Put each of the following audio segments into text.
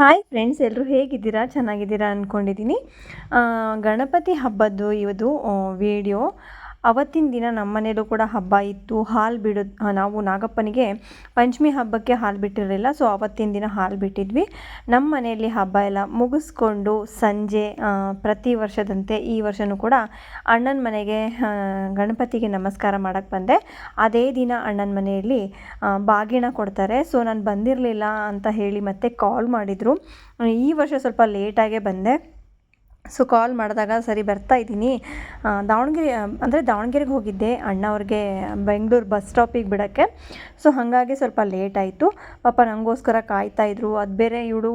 Hi friends ಎಲ್ಲರೂ ಹೇಗಿದ್ದೀರಾ? ಚೆನ್ನಾಗಿದ್ದೀರಾ ಅಂದ್ಕೊಂಡಿದ್ದೀನಿ ಗಣಪತಿ ಹಬ್ಬದ್ದು ಇವತ್ತು ವಿಡಿಯೋ ಅವತ್ತಿನ ದಿನ ನಮ್ಮ ಮನೇಲೂ ಕೂಡ ಹಬ್ಬ ಇತ್ತು. ಹಾಲು ಬಿಡೋ ನಾವು ನಾಗಪ್ಪನಿಗೆ ಪಂಚಮಿ ಹಬ್ಬಕ್ಕೆ ಹಾಲು ಬಿಟ್ಟಿರಲಿಲ್ಲ. ಸೊ ಅವತ್ತಿನ ದಿನ ಹಾಲು ಬಿಟ್ಟಿದ್ವಿ. ನಮ್ಮ ಮನೆಯಲ್ಲಿ ಹಬ್ಬ ಎಲ್ಲ ಮುಗಿಸ್ಕೊಂಡು ಸಂಜೆ ಪ್ರತಿ ವರ್ಷದಂತೆ ಈ ವರ್ಷವೂ ಕೂಡ ಅಣ್ಣನ ಮನೆಗೆ ಗಣಪತಿಗೆ ನಮಸ್ಕಾರ ಮಾಡೋಕ್ಕೆ ಬಂದೆ. ಅದೇ ದಿನ ಅಣ್ಣನ ಮನೆಯಲ್ಲಿ ಬಾಗಿಣ ಕೊಡ್ತಾರೆ. ಸೊ ನಾನು ಬಂದಿರಲಿಲ್ಲ ಅಂತ ಹೇಳಿ ಮತ್ತೆ ಕಾಲ್ ಮಾಡಿದರು. ಈ ವರ್ಷ ಸ್ವಲ್ಪ ಲೇಟಾಗೇ ಬಂದೆ. ಸೊ ಕಾಲ್ ಮಾಡಿದಾಗ ಸರಿ ಬರ್ತಾ ಇದ್ದೀನಿ. ದಾವಣಗೆರೆ ಅಂದರೆ ದಾವಣಗೆರೆಗೆ ಹೋಗಿದ್ದೆ. ಅಣ್ಣ ಅವ್ರಿಗೆ ಬೆಂಗಳೂರು ಬಸ್ ಸ್ಟಾಪಿಗೆ ಬಿಡೋಕ್ಕೆ. ಸೊ ಹಾಗಾಗಿ ಸ್ವಲ್ಪ ಲೇಟ್ ಆಯಿತು. ಪಾಪ ನನಗೋಸ್ಕರ ಕಾಯ್ತಾಯಿದ್ರು ಅದು ಬೇರೆ ಇವಳು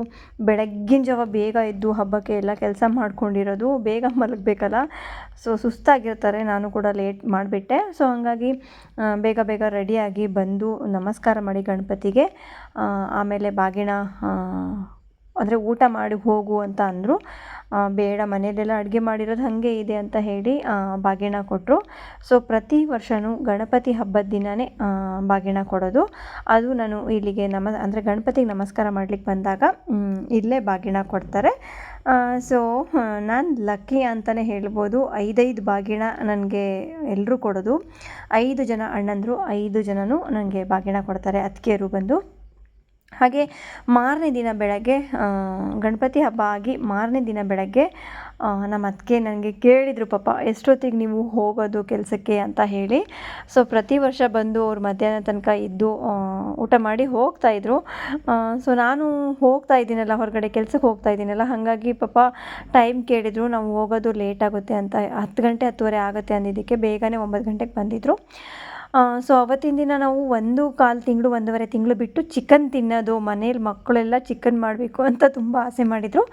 ಬೆಳಗ್ಗಿನ ಜಾವ ಬೇಗ ಎದ್ದು ಹಬ್ಬಕ್ಕೆ ಎಲ್ಲ ಕೆಲಸ ಮಾಡ್ಕೊಂಡಿರೋದು. ಬೇಗ ಮಲಗಬೇಕಲ್ಲ. ಸೊ ಸುಸ್ತಾಗಿರ್ತಾರೆ. ನಾನು ಕೂಡ ಲೇಟ್ ಮಾಡಿಬಿಟ್ಟೆ. ಸೊ ಹಾಗಾಗಿ ಬೇಗ ಬೇಗ ರೆಡಿಯಾಗಿ ಬಂದು ನಮಸ್ಕಾರ ಮಾಡಿ ಗಣಪತಿಗೆ. ಆಮೇಲೆ ಬಾಗಿಣ ಅಂದರೆ ಊಟ ಮಾಡಿ ಹೋಗು ಅಂತ ಅಂದರು. ಬೇಡ, ಮನೆಯಲ್ಲೆಲ್ಲ ಅಡುಗೆ ಮಾಡಿರೋದು ಹಾಗೆ ಇದೆ ಅಂತ ಹೇಳಿ ಬಾಗಿಣ ಕೊಟ್ಟರು ಸೊ ಪ್ರತಿ ವರ್ಷವೂ ಗಣಪತಿ ಹಬ್ಬದ ದಿನವೇ ಬಾಗಿಣ ಕೊಡೋದು. ಅದು ನಾನು ಇಲ್ಲಿಗೆ ನಮ, ಅಂದರೆ ಗಣಪತಿಗೆ ನಮಸ್ಕಾರ ಮಾಡ್ಲಿಕ್ಕೆ ಬಂದಾಗ ಇಲ್ಲೇ ಬಾಗಿಣ ಕೊಡ್ತಾರೆ. ಸೊ ನಾನು ಲಕ್ಕಿ ಅಂತಲೇ ಹೇಳ್ಬೋದು. ಐದೈದು ಬಾಗಿಣ ನನಗೆ ಎಲ್ಲರೂ ಕೊಡೋದು. ಐದು ಜನ ಅಣ್ಣಂದರು, ಐದು ಜನನೂ ನನಗೆ ಬಾಗಿಣ ಕೊಡ್ತಾರೆ ಅತ್ತಿಗೆಯರು ಬಂದು. ಹಾಗೆ ಮಾರನೇ ದಿನ ಬೆಳಗ್ಗೆ ಗಣಪತಿ ಹಬ್ಬ ಆಗಿ ಮಾರನೇ ದಿನ ಬೆಳಗ್ಗೆ ನಮ್ಮ ಅತ್ತಿಗೆ ನನಗೆ ಕೇಳಿದರು, ಪಾಪ, ಎಷ್ಟೊತ್ತಿಗೆ ನೀವು ಹೋಗೋದು ಕೆಲಸಕ್ಕೆ? ಅಂತ ಹೇಳಿ. ಸೊ ಪ್ರತಿ ವರ್ಷ ಬಂದು ಅವ್ರು ಮಧ್ಯಾಹ್ನ ತನಕ ಇದ್ದು ಊಟ ಮಾಡಿ ಹೋಗ್ತಾಯಿದ್ರು ಸೊ ನಾನು ಹೋಗ್ತಾ ಇದ್ದೀನಲ್ಲ, ಹೊರಗಡೆ ಕೆಲಸಕ್ಕೆ ಹೋಗ್ತಾ ಇದ್ದೀನಲ್ಲ, ಹಾಗಾಗಿ ಪಾಪ ಟೈಮ್ ಕೇಳಿದರು, ನಾವು ಹೋಗೋದು ಲೇಟ್ ಆಗುತ್ತೆ ಅಂತ, ಹತ್ತು ಗಂಟೆ ಹತ್ತುವರೆ ಆಗುತ್ತೆ ಅಂದಿದ್ದಕ್ಕೆ ಬೇಗನೆ ಒಂಬತ್ತು ಗಂಟೆಗೆ ಬಂದಿದ್ದರು ಸೊ ಅವತ್ತಿನ ದಿನ ನಾವು ಒಂದು ಕಾಲು ತಿಂಗಳು, ಒಂದೂವರೆ ತಿಂಗಳು ಬಿಟ್ಟು ಚಿಕನ್ ತಿನ್ನೋದು, ಮನೇಲಿ ಮಕ್ಕಳೆಲ್ಲ ಚಿಕನ್ ಮಾಡಬೇಕು ಅಂತ ತುಂಬ ಆಸೆ ಮಾಡಿದರು.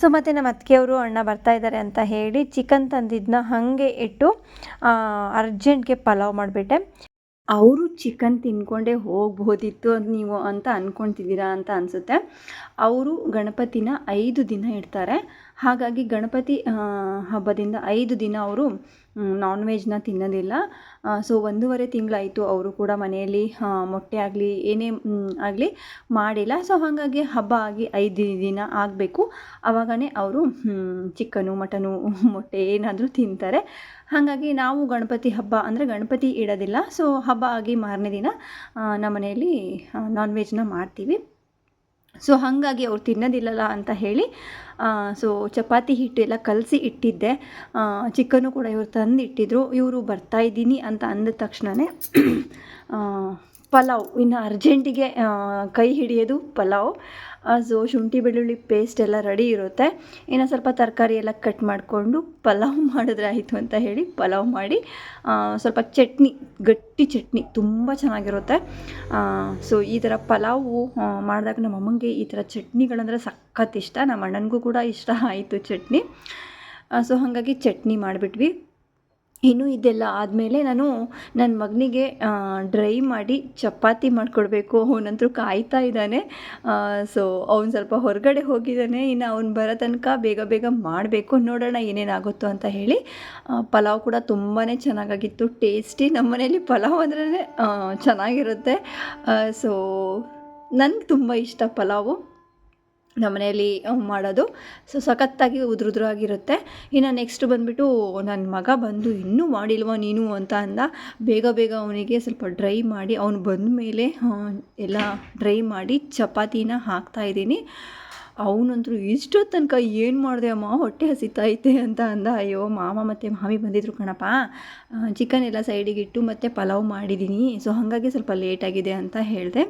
ಸೊ ಮತ್ತು ನಮ್ಮ ಅತ್ತಿಗೆಯವರು ಅಣ್ಣ ಬರ್ತಾ ಇದ್ದಾರೆ ಅಂತ ಹೇಳಿ ಚಿಕನ್ ತಂದಿದ್ದನ್ನ ಹಾಗೆ ಇಟ್ಟು ಅರ್ಜೆಂಟ್ಗೆ ಪಲಾವ್ ಮಾಡಿಬಿಟ್ಟೆ. ಅವರು ಚಿಕನ್ ತಿನ್ಕೊಂಡೇ ಹೋಗ್ಬೋದಿತ್ತು ನೀವು ಅಂತ ಅಂದ್ಕೊಳ್ತಿದ್ದೀರಾ ಅಂತ ಅನಿಸುತ್ತೆ. ಅವರು ಗಣಪತಿನ ಐದು ದಿನ ಇಡ್ತಾರೆ. ಹಾಗಾಗಿ ಗಣಪತಿ ಹಬ್ಬದಿಂದ ಐದು ದಿನ ಅವರು ನಾನ್ ವೆಜ್ನ ತಿನ್ನೋದಿಲ್ಲ. ಸೊ ಒಂದೂವರೆ ತಿಂಗಳಾಯಿತು ಅವರು ಕೂಡ ಮನೆಯಲ್ಲಿ ಮೊಟ್ಟೆ ಆಗಲಿ, ಏನೇ ಆಗಲಿ ಮಾಡಿಲ್ಲ. ಸೊ ಹಾಗಾಗಿ ಹಬ್ಬ ಆಗಿ ಐದು ದಿನ ಆಗಬೇಕು. ಆವಾಗನೇ ಅವರು ಚಿಕನು ಮಟನು ಮೊಟ್ಟೆ ಏನಾದರೂ ತಿಂತಾರೆ. ಹಾಗಾಗಿ ನಾವು ಗಣಪತಿ ಹಬ್ಬ ಅಂದರೆ ಗಣಪತಿ ಇಡೋದಿಲ್ಲ. ಸೊ ಹಬ್ಬ ಆಗಿ ಮಾರನೇ ದಿನ ನಮ್ಮ ಮನೆಯಲ್ಲಿ ನಾನ್ ವೆಜ್ನ ಮಾಡ್ತೀವಿ. ಸೊ ಹಾಗಾಗಿ ಅವ್ರು ತಿನ್ನೋದಿಲ್ಲಲ್ಲ ಅಂತ ಹೇಳಿ ಸೊ ಚಪಾತಿ ಹಿಟ್ಟು ಎಲ್ಲ ಕಲಸಿ ಇಟ್ಟಿದ್ದೆ. ಚಿಕನು ಕೂಡ ಇವರು ತಂದು ಇಟ್ಟಿದ್ರು ಇವರು ಬರ್ತಾ ಇದ್ದೀನಿ ಅಂತ ಅಂದ ತಕ್ಷಣವೇ ಪಲಾವ್. ಇನ್ನು ಅರ್ಜೆಂಟಿಗೆ ಕೈ ಹಿಡಿಯೋದು ಪಲಾವ್. ಸೊ ಶುಂಠಿ, ಬೆಳ್ಳುಳ್ಳಿ ಪೇಸ್ಟ್ ಎಲ್ಲ ರೆಡಿ ಇರುತ್ತೆ. ಇನ್ನು ಸ್ವಲ್ಪ ತರಕಾರಿ ಎಲ್ಲ ಕಟ್ ಮಾಡಿಕೊಂಡು ಪಲಾವ್ ಮಾಡಿದ್ರೆ ಆಯಿತು ಅಂತ ಹೇಳಿ ಪಲಾವ್ ಮಾಡಿ ಸ್ವಲ್ಪ ಚಟ್ನಿ, ಗಟ್ಟಿ ಚಟ್ನಿ ತುಂಬ ಚೆನ್ನಾಗಿರುತ್ತೆ. ಸೊ ಈ ಥರ ಪಲಾವು ಮಾಡಿದಾಗ ನಮ್ಮ ಅಮ್ಮಂಗೆ ಈ ಥರ ಚಟ್ನಿಗಳಂದರೆ ಸಖತ್ ಇಷ್ಟ. ನಮ್ಮ ಅಣ್ಣನಿಗೂ ಕೂಡ ಇಷ್ಟ ಆಯಿತು ಚಟ್ನಿ. ಸೊ ಹಾಗಾಗಿ ಚಟ್ನಿ ಮಾಡಿಬಿಟ್ವಿ. ಇನ್ನು ಇದೆಲ್ಲ ಆದಮೇಲೆ ನಾನು ನನ್ನ ಮಗನಿಗೆ ಡ್ರೈ ಮಾಡಿ ಚಪಾತಿ ಮಾಡಿಕೊಡ್ಬೇಕು. ಅವನಂತೂ ಕಾಯ್ತಾ ಇದ್ದಾನೆ. ಸೊ ಅವ್ನು ಸ್ವಲ್ಪ ಹೊರಗಡೆ ಹೋಗಿದ್ದಾನೆ. ಇನ್ನು ಅವ್ನು ಬರೋ ತನಕ ಬೇಗ ಬೇಗ ಮಾಡಬೇಕು. ನೋಡೋಣ ಏನೇನಾಗುತ್ತೋ ಅಂತ ಹೇಳಿ ಪಲಾವ್ ಕೂಡ ತುಂಬಾ ಚೆನ್ನಾಗಾಗಿತ್ತು. ಟೇಸ್ಟಿ ನಮ್ಮ ಮನೇಲಿ ಪಲಾವ್ ಅಂದ್ರೇ ಚೆನ್ನಾಗಿರುತ್ತೆ. ಸೊ ನನಗೆ ತುಂಬ ಇಷ್ಟ ಪಲಾವು. ನಮ್ಮ ಮನೆಯಲ್ಲಿ ಮಾಡೋದು. ಸೊ ಸಖತ್ತಾಗಿ ಉದುರುದ್ರಾಗಿರುತ್ತೆ. ಇನ್ನು ನೆಕ್ಸ್ಟ್ ಬಂದುಬಿಟ್ಟು ನನ್ನ ಮಗ ಬಂದು ಇನ್ನೂ ಮಾಡಿಲ್ವ ನೀನು ಅಂತ ಅಂದ. ಬೇಗ ಬೇಗ ಅವನಿಗೆ ಸ್ವಲ್ಪ ಡ್ರೈ ಮಾಡಿ, ಅವನು ಬಂದ ಮೇಲೆ ಎಲ್ಲ ಡ್ರೈ ಮಾಡಿ ಚಪಾತಿನ ಹಾಕ್ತಾಯಿದ್ದೀನಿ ಅವನಂತರೂ ಇಷ್ಟೋ ತನಕ ಏನು ಮಾಡಿದೆ ಅಮ್ಮ? ಹೊಟ್ಟೆ ಹಸಿತೈತೆ ಅಂತ ಅಂದ. ಅಯ್ಯೋ, ಮಾಮ ಮತ್ತು ಮಾಮಿ ಬಂದಿದ್ರು ಕಣಪ್ಪ. ಚಿಕನ್ ಎಲ್ಲ ಸೈಡಿಗಿಟ್ಟು ಮತ್ತು ಪಲಾವ್ ಮಾಡಿದ್ದೀನಿ. ಸೊ ಹಾಗಾಗಿ ಸ್ವಲ್ಪ ಲೇಟಾಗಿದೆ ಅಂತ ಹೇಳಿದೆ.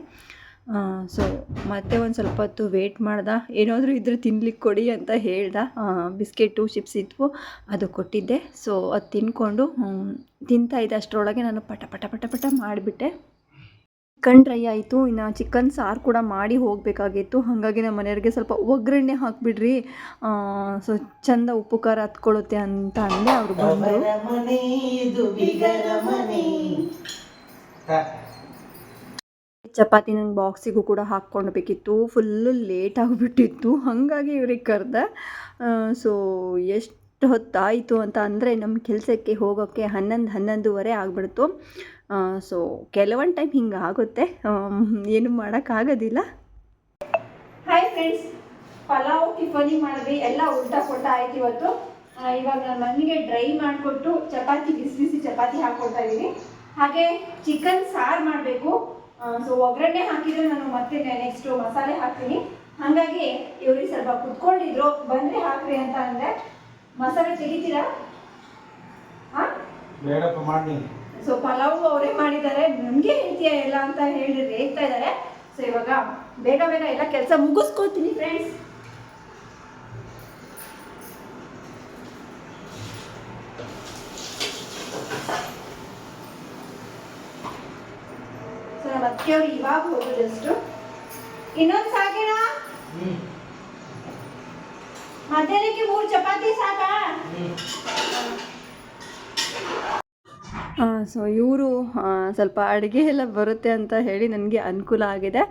ಸೊ ಮತ್ತೆ ಒಂದು ಸ್ವಲ್ಪ ಹೊತ್ತು ವೇಟ್ ಮಾಡ್ದೆ. ಏನಾದರೂ ಇದ್ರೆ ತಿನ್ಲಿಕ್ಕೆ ಕೊಡಿ ಅಂತ ಹೇಳ್ದೆ. ಬಿಸ್ಕೆಟು ಚಿಪ್ಸ್ ಇದ್ವು, ಅದು ಕೊಟ್ಟಿದ್ದೆ. ಸೊ ಅದು ತಿನ್ಕೊಂಡು ತಿಂತಾಯಿದ್ದೆ ಅಷ್ಟರೊಳಗೆ ನಾನು ಪಟ ಪಟ ಪಟ ಪಟ ಮಾಡಿಬಿಟ್ಟೆ. ಚಿಕನ್ ಡ್ರೈ ಆಯಿತು. ಇನ್ನು ಚಿಕನ್ ಸಾರು ಕೂಡ ಮಾಡಿ ಹೋಗಬೇಕಾಗಿತ್ತು. ಹಾಗಾಗಿ ನಮ್ಮ ಮನೆಯವ್ರಿಗೆ ಸ್ವಲ್ಪ ಒಗ್ಗರಣೆ ಹಾಕಿಬಿಡ್ರಿ. ಸೊ ಚಂದ ಉಪ್ಪು, ಖಾರ ಹತ್ಕೊಳ್ಳುತ್ತೆ ಅಂತ ಅಂದೆ ಅವರು ಬಂದರು. ಚಪಾತಿ ನಂಗೆ ಬಾಕ್ಸಿಗೂ ಕೂಡ ಹಾಕ್ಕೊಳ್ಬೇಕಿತ್ತು ಫುಲ್ಲು ಲೇಟ್ ಆಗಿಬಿಟ್ಟಿತ್ತು. ಹಾಗಾಗಿ ಇವ್ರಿಗೆ ಕರೆದೆ. ಸೊ ಎಷ್ಟು ಹೊತ್ತಾಯಿತು ಅಂತ ಅಂದರೆ ನಮ್ಮ ಕೆಲಸಕ್ಕೆ ಹೋಗೋಕ್ಕೆ ಹನ್ನೊಂದು, ಹನ್ನೊಂದುವರೆ ಆಗಿಬಿಡ್ತು. ಸೊ ಕೆಲವೊಂದು ಟೈಮ್ ಹಿಂಗೆ ಆಗುತ್ತೆ. ಏನು ಮಾಡೋಕ್ಕಾಗೋದಿಲ್ಲ ಹಾಯ್ ಫ್ರೆಂಡ್ಸ್ ಪಲಾವ್ ಟಿಫನಿ ಮಾಡಿದ್ವಿ. ಎಲ್ಲ ಉಲ್ಟಾ ಕೊಟ್ಟ ಆಯ್ತು ಇವತ್ತು. ಇವಾಗ ನನಗೆ ಡ್ರೈ ಮಾಡಿಕೊಟ್ಟು ಚಪಾತಿ, ಬಿಸಿ ಬಿಸಿ ಚಪಾತಿ ಹಾಕ್ಕೊಡ್ತಾ ಇದ್ದೀನಿ ಹಾಗೆ ಚಿಕನ್ ಸಾರು ಮಾಡಬೇಕು. ಸೊ ಒಗ್ಗರಣೆ ಹಾಕಿದ್ರೆ ನಾನು ಮತ್ತೆ ನೆಕ್ಸ್ಟು ಮಸಾಲೆ ಹಾಕ್ತೀನಿ. ಹಾಗಾಗಿ ಇವ್ರಿಗೆ ಸ್ವಲ್ಪ ಕುತ್ಕೊಂಡಿದ್ರು ಬಂದ್ರೆ ಹಾಕ್ರಿ ಅಂತ ಅಂದ್ರೆ ಮಸಾಲೆ ತೆಗಿತೀರಾ? ಬೇಡಪ್ಪ ಮಾಡಿ. ಸೊ ಪಲಾವ್ ಅವರೇ ಮಾಡಿದ್ದಾರೆ ನನಗೆ ಹೇಳ್ತೀಯ ಎಲ್ಲ ಅಂತ ಹೇಳಿ ಹೇಳ್ತಾ ಇದ್ದಾರೆ. ಸೊ ಇವಾಗ ಬೇಗ ಬೇಗ ಎಲ್ಲ ಕೆಲಸ ಮುಗಿಸ್ಕೋತೀನಿ ಫ್ರೆಂಡ್ಸ್ ಸೊ ನಮ್ಮ ಇನ್ನೊಂದ್ ಜಸ್ಟು ಇನ್ನೊಂದು ಸಾಕಿನ? ಮಧ್ಯಾಹ್ನಕ್ಕೆ ಮೂರು ಚಪಾತಿ ಸಾಕಾ? ಸೊ ಇವರು ಸ್ವಲ್ಪ ಅಡುಗೆ ಎಲ್ಲ ಬರುತ್ತೆ ಅಂತ ಹೇಳಿ ನನಗೆ ಅನುಕೂಲ ಆಗಿದೆ.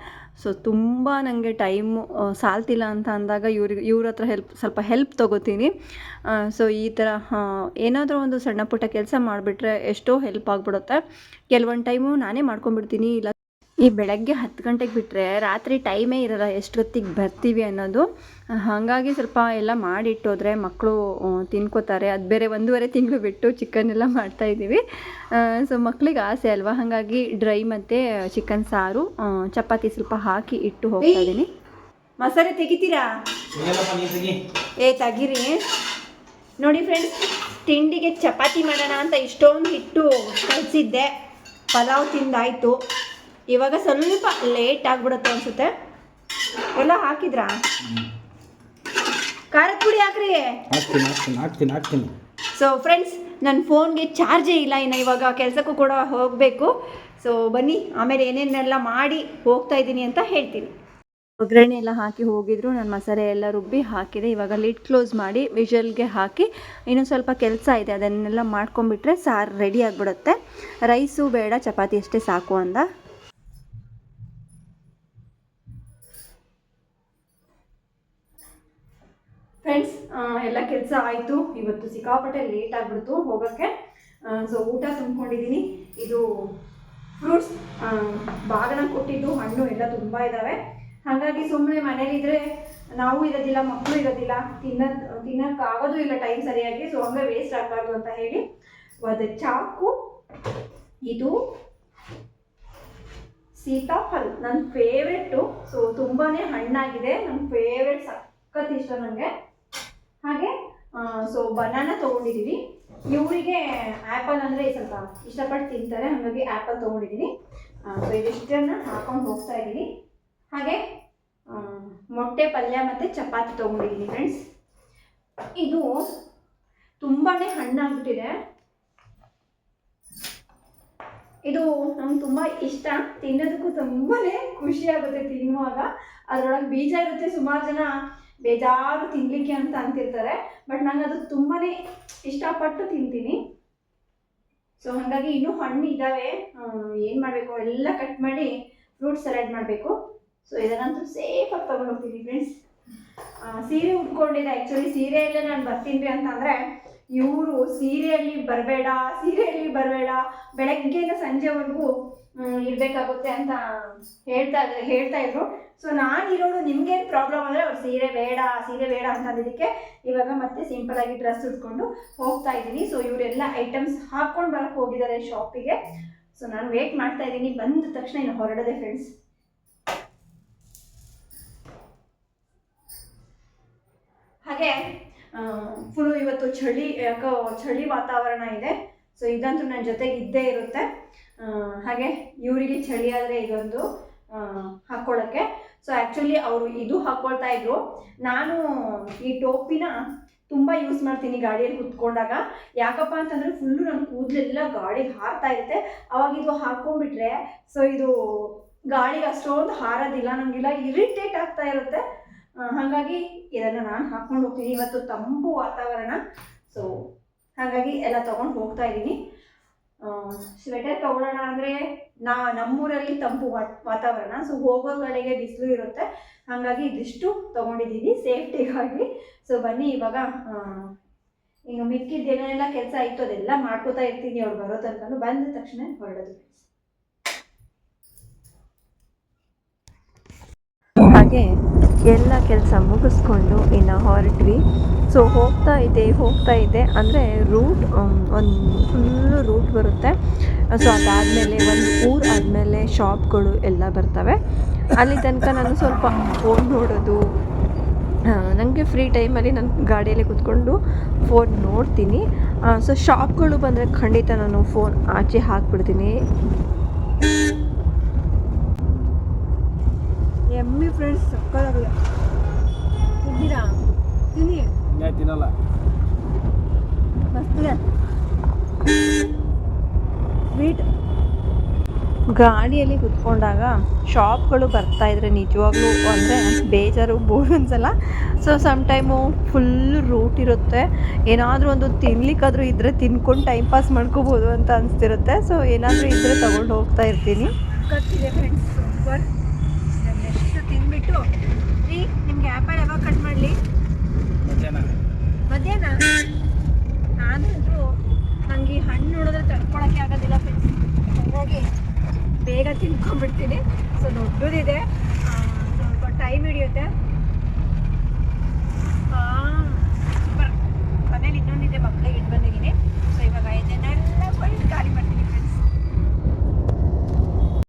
ಸೊ ತುಂಬ ನನಗೆ ಟೈಮು ಸಾಲ್ತಿಲ್ಲ ಅಂತ ಅಂದಾಗ ಇವ್ರಿಗೆ ಇವ್ರ ಹತ್ರ ಹೆಲ್ಪ್ ಸ್ವಲ್ಪ ಹೆಲ್ಪ್ ತೊಗೋತೀನಿ. ಸೊ ಈ ಥರ ಏನಾದರೂ ಒಂದು ಸಣ್ಣ ಪುಟ್ಟ ಕೆಲಸ ಮಾಡಿಬಿಟ್ರೆ ಎಷ್ಟೋ ಹೆಲ್ಪ್ ಆಗಿಬಿಡುತ್ತೆ. ಕೆಲವೊಂದು ಟೈಮು ನಾನೇ ಮಾಡ್ಕೊಂಡ್ಬಿಡ್ತೀನಿ ಇಲ್ಲ ಈ ಬೆಳಗ್ಗೆ ಹತ್ತು ಗಂಟೆಗೆ ಬಿಟ್ಟರೆ ರಾತ್ರಿ ಟೈಮೇ ಇರಲ್ಲ ಎಷ್ಟೊತ್ತಿಗೆ ಬರ್ತೀವಿ ಅನ್ನೋದು. ಹಾಗಾಗಿ ಸ್ವಲ್ಪ ಎಲ್ಲ ಮಾಡಿಟ್ಟೋದ್ರೆ ಮಕ್ಕಳು ತಿನ್ಕೋತಾರೆ. ಅದು ಬೇರೆ ಒಂದೂವರೆ ತಿಂಗಳು ಬಿಟ್ಟು ಚಿಕನ್ ಎಲ್ಲ ಮಾಡ್ತಾಯಿದ್ದೀವಿ ಸೊ ಮಕ್ಕಳಿಗೆ ಆಸೆ ಅಲ್ವಾ? ಹಾಗಾಗಿ ಡ್ರೈ ಮತ್ತು ಚಿಕನ್ ಸಾರು ಚಪಾತಿ ಸ್ವಲ್ಪ ಹಾಕಿ ಇಟ್ಟು ಹೋಗ್ತಾ ಇದ್ದೀನಿ. ಮಸಾಲೆ ತೆಗಿತೀರಾ? ಏ ತೆಗೀರಿ. ನೋಡಿ ಫ್ರೆಂಡ್ಸ್ ತಿಂಡಿಗೆ ಚಪಾತಿ ಮಾಡೋಣ ಅಂತ ಇಷ್ಟೊಂದು ಹಿಟ್ಟು ಕಲಿಸಿದ್ದೆ. ಪಲಾವ್ ತಿಂದಾಯಿತು. ಇವಾಗ ಸ್ವಲ್ಪ ಲೇಟ್ ಆಗಿಬಿಡುತ್ತೆ ಅನ್ಸುತ್ತೆ. ಎಲ್ಲ ಹಾಕಿದ್ರಾ? ಖಾರದ ಪುಡಿ ಹಾಕ್ರಿ. ಹಾಕ್ತೀನಿ ಹಾಕ್ತೀನಿ ಹಾಕ್ತೀನಿ ಹಾಕ್ತೀನಿ. ಸೊ ಫ್ರೆಂಡ್ಸ್ ನನ್ನ ಫೋನ್ಗೆ ಚಾರ್ಜೇ ಇಲ್ಲ. ಇನ್ನು ಇವಾಗ ಕೆಲಸಕ್ಕೂ ಕೂಡ ಹೋಗಬೇಕು. ಸೊ ಬನ್ನಿ ಆಮೇಲೆ ಏನೇನೆಲ್ಲ ಮಾಡಿ ಹೋಗ್ತಾ ಇದ್ದೀನಿ ಅಂತ ಹೇಳ್ತೀನಿ. ಒಗ್ಗರಣೆ ಎಲ್ಲ ಹಾಕಿ ಹೋಗಿದ್ರು. ನಾನು ಮಸಾಲೆ ಎಲ್ಲ ರುಬ್ಬಿ ಹಾಕಿದೆ. ಇವಾಗ ಲಿಡ್ ಕ್ಲೋಸ್ ಮಾಡಿ ವಿಷಲ್ಗೆ ಹಾಕಿ ಇನ್ನೂ ಸ್ವಲ್ಪ ಕೆಲಸ ಇದೆ. ಅದನ್ನೆಲ್ಲ ಮಾಡ್ಕೊಂಬಿಟ್ರೆ ಸಾರು ರೆಡಿ ಆಗಿಬಿಡುತ್ತೆ. ರೈಸು ಬೇಡ ಚಪಾತಿ ಅಷ್ಟೇ ಸಾಕು ಅಂದ. ಫ್ರೆಂಡ್ಸ್ ಎಲ್ಲ ಕೆಲಸ ಆಯಿತು. ಇವತ್ತು ಸಿಕ್ಕಾಪಟ್ಟೆ ಲೇಟ್ ಆಗಿಬಿಡ್ತು ಹೋಗೋಕ್ಕೆ. ಸೊ ಊಟ ತುಂಬ್ಕೊಂಡಿದ್ದೀನಿ ಇದು ಫ್ರೂಟ್ಸ್ ಬಾಗನ ಕೊಟ್ಟಿದ್ದು, ಹಣ್ಣು ಎಲ್ಲ ತುಂಬ ಇದ್ದಾವೆ ಹಾಗಾಗಿ ಸುಮ್ಮನೆ ಮನೇಲಿದ್ದರೆ ನಾವು ಇರೋದಿಲ್ಲ ಮಕ್ಕಳು ಇರೋದಿಲ್ಲ, ತಿನ್ನ, ತಿನ್ನೋಕ್ಕಾಗೋದು ಇಲ್ಲ ಟೈಮ್ ಸರಿಯಾಗಿ ಸೊ ಹಂಗೆ ವೇಸ್ಟ್ ಆಗಬಾರ್ದು ಅಂತ ಹೇಳಿ. ಅದು ಚಾಕು, ಇದು ಸೀತಾಫಲ್ ನನ್ನ ಫೇವ್ರೆಟ್ಟು ಸೊ ತುಂಬಾ ಹಣ್ಣಾಗಿದೆ ನನ್ನ ಫೇವ್ರೆಟ್ ಸಖತ್ ಇಷ್ಟ ನನಗೆ ಹಾಗೆ ಸೊ ಬನಾನ ತೊಗೊಂಡಿದ್ದೀವಿ ಇವರಿಗೆ ಆ್ಯಪಲ್ ಅಂದರೆ ಸ್ವಲ್ಪ ಇಷ್ಟಪಟ್ಟು ತಿಂತಾರೆ, ಹಾಗಾಗಿ ಆ್ಯಪಲ್ ತೊಗೊಂಡಿದ್ದೀನಿ ಸೊ ಇದಿಷ್ಟನ್ನು ಹಾಕೊಂಡು ಹೋಗ್ತಾ ಇದ್ದೀನಿ ಹಾಗೆ ಮೊಟ್ಟೆ, ಪಲ್ಯ ಮತ್ತು ಚಪಾತಿ ತೊಗೊಂಡಿದ್ದೀನಿ ಫ್ರೆಂಡ್ಸ್ ಇದು ತುಂಬಾ ಹಣ್ಣಾಗ್ಬಿಟ್ಟಿದೆ. ಇದು ನಂಗೆ ತುಂಬ ಇಷ್ಟ. ತಿನ್ನೋದಕ್ಕೂ ತುಂಬಾ ಖುಷಿ ಆಗುತ್ತೆ ತಿನ್ನುವಾಗ. ಅದರೊಳಗೆ ಬೀಜ ಇರುತ್ತೆ ಸುಮಾರು ಜನ. ಬೇಜಾರು ತಿನ್ನಲಿಕ್ಕೆ ಅಂತ ಅಂತಿರ್ತಾರೆ ಬಟ್ ನಾನು ಅದು ತುಂಬಾ ಇಷ್ಟಪಟ್ಟು ತಿಂತೀನಿ. ಸೊ ಹಾಗಾಗಿ ಇನ್ನೂ ಹಣ್ಣು ಇದ್ದಾವೆ ಏನು ಮಾಡಬೇಕು? ಎಲ್ಲ ಕಟ್ ಮಾಡಿ ಫ್ರೂಟ್ ಸಲಾಡ್ ಮಾಡಬೇಕು. ಸೊ ಇದನ್ನಂತೂ ಸೇಫಾಗಿ ತೊಗೊಂಡು ಹೋಗ್ತೀನಿ ಫ್ರೆಂಡ್ಸ್ ಸೀರೆ ಉಟ್ಕೊಂಡಿದ್ದೆ ಆ್ಯಕ್ಚುಲಿ ಸೀರೆಯಲ್ಲೇ ನಾನು ಬರ್ತೀನಿ ಅಂತ ಅಂದರೆ ಇವರು ಸೀರೆಯಲ್ಲಿ ಬರಬೇಡ ಸೀರೆಯಲ್ಲಿ ಬರಬೇಡ, ಬೆಳಗ್ಗೆಯಿಂದ ಸಂಜೆವರೆಗೂ ಇರಬೇಕಾಗುತ್ತೆ ಅಂತ ಹೇಳ್ತಾ ಹೇಳ್ತಾ ಇದ್ರು. ಸೊ ನಾನು ಇರೋದು ನಿಮ್ಗೇನು ಪ್ರಾಬ್ಲಮ್ ಅಂದರೆ ಅವ್ರು ಸೀರೆ ಬೇಡ ಸೀರೆ ಬೇಡ ಅಂತ ಅಂದಿದ್ದಕ್ಕೆ ಇವಾಗ ಮತ್ತೆ ಸಿಂಪಲ್ ಆಗಿ ಡ್ರೆಸ್ ಉಟ್ಕೊಂಡು ಹೋಗ್ತಾ ಇದ್ದೀನಿ. ಸೊ ಇವರೆಲ್ಲ ಐಟಮ್ಸ್ ಹಾಕ್ಕೊಂಡು ಬರಕ್ಕೆ ಹೋಗಿದ್ದಾರೆ ಶಾಪಿಗೆ ಸೊ ನಾನು ವೇಟ್ ಮಾಡ್ತಾ ಇದ್ದೀನಿ. ಬಂದ ತಕ್ಷಣ ಇನ್ನು ಹೊರಡದೆ ಫ್ರೆಂಡ್ಸ್ ಹಾಗೆ ಫುಲ್ಲು ಇವತ್ತು ಚಳಿ, ಯಾಕೋ ಚಳಿ ವಾತಾವರಣ ಇದೆ. ಸೊ ಇದಂತೂ ನನ್ನ ಜೊತೆಗೆ ಇದ್ದೇ ಇರುತ್ತೆ. ಹಾಗೆ ಇವರಿಗೆ ಚಳಿ ಆದರೆ ಇದೊಂದು ಹಾಕ್ಕೊಳ್ಳೋಕ್ಕೆ ಸೊ ಆ್ಯಕ್ಚುಲಿ ಅವರು ಇದು ಹಾಕ್ಕೊಳ್ತಾ ಇದ್ರು. ನಾನು ಈ ಟೋಪಿನ ತುಂಬ ಯೂಸ್ ಮಾಡ್ತೀನಿ ಗಾಡಿಯಲ್ಲಿ ಕುತ್ಕೊಂಡಾಗ. ಯಾಕಪ್ಪ ಅಂತಂದರೆ ಫುಲ್ಲು ನನ್ನ ಕೂದಲೆಲ್ಲ ಗಾಡಿಗೆ ಹಾರ್ತಾ ಇರುತ್ತೆ. ಅವಾಗ ಇದು ಹಾಕ್ಕೊಂಡ್ಬಿಟ್ರೆ ಸೊ ಇದು ಗಾಳಿಗೆ ಅಷ್ಟೊಂದು ಹಾರೋದಿಲ್ಲ ನನಗೆಲ್ಲ ಇರಿಟೇಟ್ ಆಗ್ತಾ ಇರುತ್ತೆ. ಹಾಗಾಗಿ ಇದನ್ನು ನಾನು ಹಾಕ್ಕೊಂಡು ಹೋಗ್ತೀನಿ. ಇವತ್ತು ತಂಪು ವಾತಾವರಣ. ಸೊ ಹಾಗಾಗಿ ಎಲ್ಲ ತೊಗೊಂಡು ಹೋಗ್ತಾ ಇದ್ದೀನಿ. ಸ್ವೆಟರ್ ತೊಗೊಳ್ಳೋಣ ಅಂದರೆ ನಾ, ನಮ್ಮೂರಲ್ಲಿ ತಂಪು ವಾತಾವರಣ. ಸೊ ಹೋಗೋ ಕಡೆಗೆ ಬಿಸಿಲು ಇರುತ್ತೆ. ಹಾಗಾಗಿ ಇದಿಷ್ಟು ತೊಗೊಂಡಿದ್ದೀನಿ ಸೇಫ್ಟಿಗಾಗಿ. ಸೊ ಬನ್ನಿ ಇವಾಗ ಇನ್ನು ಮಿಕ್ಕಿದ ಏನೆಲ್ಲ ಕೆಲಸ ಆಯಿತು ಅದೆಲ್ಲ ಮಾಡ್ಕೋತಾ ಇರ್ತೀನಿ ಅವ್ರು ಬರೋ ತನಕ ಬಂದ ತಕ್ಷಣ ಹೊರಡೋದು. ಹಾಗೆ ಎಲ್ಲ ಕೆಲಸ ಮುಗಿಸ್ಕೊಂಡು ಇನ್ನು ಹೊರಟ್ವಿ. ಸೊ ಹೋಗ್ತಾ ಇದೆ ಹೋಗ್ತಾ ಇದೆ. ಅಂದರೆ ರೂಟ್ ಒಂದು ಫುಲ್ಲು ರೂಟ್ ಬರುತ್ತೆ. ಸೊ ಅದಾದಮೇಲೆ ಒಂದು ಊರು ಆದಮೇಲೆ ಶಾಪ್ಗಳು ಎಲ್ಲ ಬರ್ತವೆ. ಅಲ್ಲಿ ತನಕ ನಾನು ಸ್ವಲ್ಪ ಫೋನ್ ನೋಡೋದು. ನನಗೆ ಫ್ರೀ ಟೈಮಲ್ಲಿ ನಾನು ಗಾಡಿಯಲ್ಲಿ ಕೂತ್ಕೊಂಡು ಫೋನ್ ನೋಡ್ತೀನಿ. ಸೊ ಶಾಪ್ಗಳು ಬಂದರೆ ಖಂಡಿತ ನಾನು ಫೋನ್ ಆಚೆ ಹಾಕ್ಬಿಡ್ತೀನಿ. ಫ್ರೆಂಡ್ಸ್ ಸಕ್ಕದಾಗಿದೆ ತಿಂದಿರಾ? ತಿನ್ನಿ. ತಿನ್ನಲ್ಲ. ಮಸ್ತಿದೆ ಸ್ವೀಟ್ ಗಾಡಿಯಲ್ಲಿ ಕುತ್ಕೊಂಡಾಗ ಶಾಪ್ಗಳು ಬರ್ತಾ ಇದ್ರೆ ನಿಜವಾಗ್ಲೂ ಅಂದರೆ ಬೇಜಾರು ಬೋರ್ ಅನ್ಸಲ್ಲ. So some time full route ಇರುತ್ತೆ. ಏನಾದರೂ ಒಂದು ತಿನ್ಲಿಕ್ಕಾದರೂ ಇದ್ದರೆ ತಿನ್ಕೊಂಡು ಟೈಮ್ ಪಾಸ್ ಮಾಡ್ಕೋಬೋದು ಅಂತ ಅನಿಸ್ತಿರುತ್ತೆ. ಸೊ ಏನಾದರೂ ಇದ್ದರೆ ತೊಗೊಂಡು ಹೋಗ್ತಾ ಇರ್ತೀನಿ. ಫ್ರೆಂಡ್ಸ್ ಮಧ್ಯಾಹ್ನ? ನಾನಂದ್ರು ನನಗೆ ಹಣ್ಣು ನೋಡಿದ್ರೆ ತಡ್ಕೊಳಕ್ಕೆ ಆಗೋದಿಲ್ಲ ಫ್ರೆಂಡ್ಸ್ ಹಾಗಾಗಿ ಬೇಗ ತಿನ್ಕೊಂಡ್ಬಿಡ್ತೀನಿ. ಸೊ ದೊಡ್ಡದಿದೆ. ಸ್ವಲ್ಪ ಟೈಮ್ ಹಿಡಿಯುತ್ತೆ. ಸೂಪರ್ ಮನೇಲಿ ಇನ್ನೊಂದಿದೆ ಮಕ್ಕಳಿಗೆ ಇಟ್ಟು ಬಂದಿದ್ದೀನಿ. ಸೊ ಇವಾಗ ಇದನ್ನೆಲ್ಲ ಒಳ್ಳೆ ಖಾಲಿ ಮಾಡ್ತೀನಿ.